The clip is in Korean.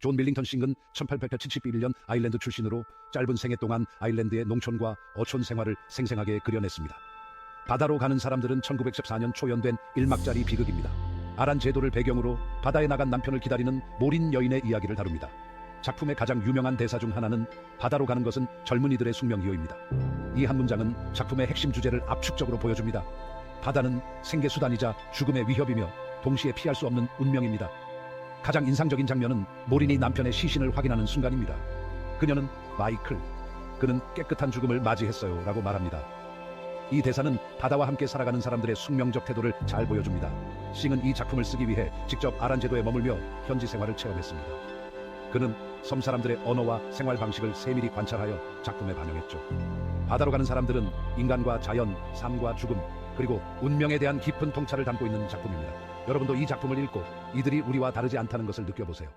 존 밀링턴 싱은 1871년 아일랜드 출신으로 짧은 생애 동안 아일랜드의 농촌과 어촌 생활을 생생하게 그려냈습니다. 바다로 가는 사람들은 1914년 초연된 1막짜리 비극입니다. 아란 제도를 배경으로 바다에 나간 남편을 기다리는 모린 여인의 이야기를 다룹니다. 작품의 가장 유명한 대사 중 하나는 바다로 가는 것은 젊은이들의 숙명이요입니다. 이 한 문장은 작품의 핵심 주제를 압축적으로 보여줍니다. 바다는 생계수단이자 죽음의 위협이며 동시에 피할 수 없는 운명입니다. 가장 인상적인 장면은 모린이 남편의 시신을 확인하는 순간입니다. 그녀는 마이클, 그는 깨끗한 죽음을 맞이했어요 라고 말합니다. 이 대사는 바다와 함께 살아가는 사람들의 숙명적 태도를 잘 보여줍니다. 싱은 이 작품을 쓰기 위해 직접 아란 제도에 머물며 현지 생활을 체험했습니다. 그는 섬 사람들의 언어와 생활 방식을 세밀히 관찰하여 작품에 반영했죠. 바다로 가는 사람들은 인간과 자연, 삶과 죽음, 그리고 운명에 대한 깊은 통찰을 담고 있는 작품입니다. 여러분도 이 작품을 읽고 이들이 우리와 다르지 않다는 것을 느껴보세요.